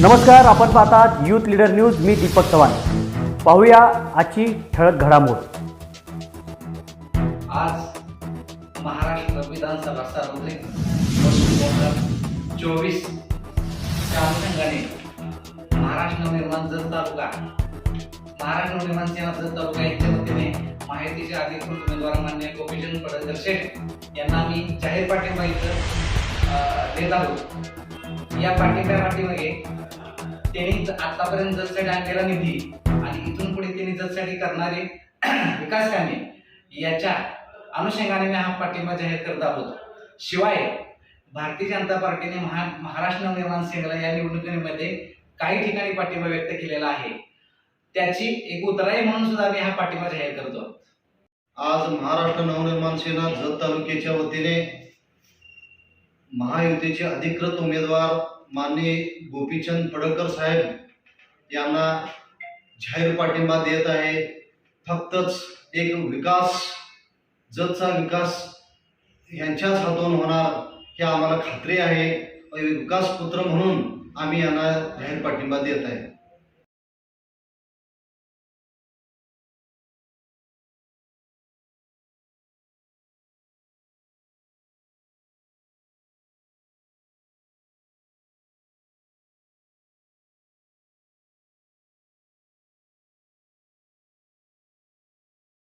नमस्कार आपण पाहतात यूथ लीडर न्यूज मी दीपक चव्हाण. पाहूया आजची ठळक घडामोड. आज महाराष्ट्र विधानसभा सार्वत्रिक चोवीस च्या अनुषंगाने महाराष्ट्र नवनिर्माण जत तालुका. महाराष्ट्र नवनिर्माण सेना जत तालुका यांच्या वतीने माहितीचे अधिकृत उमेदवार मान्य गोपीचंद पडळकर शेठ यांना आम्ही जाहीर पाठिंबा इथं देत आहोत. या पाठिंब्या पाठीमागे त्यांनी आतापर्यंत जतसाठी आणलेला निधी आणि इथून पुढे त्यांनी जससाठी करणारे विकास कामे याच्या अनुषंगाने मी हा पाठिंबा जाहीर करत आहोत. शिवाय भारतीय जनता पार्टीने महा महाराष्ट्र नवनिर्माण सेनेला या निवडणुकीमध्ये काही ठिकाणी पाठिंबा व्यक्त केलेला आहे. त्याची एक उतराई म्हणून सुद्धा मी हा पाठिंबा जाहीर करतो. आज महाराष्ट्र नवनिर्माण सेना जत तालुक्याच्या वतीने महायुतीचे अधिकृत उमेदवार माननीय गोपीचंद पडळकर साहेब यांना जाहीर पाठिंबा देत आहे. फक्तच एक विकास जतचा विकास यांच्याच हातून होणार हे आम्हाला खात्री आहे. विकास पुत्र म्हणून आम्ही यांना जाहीर पाठिंबा देत आहे.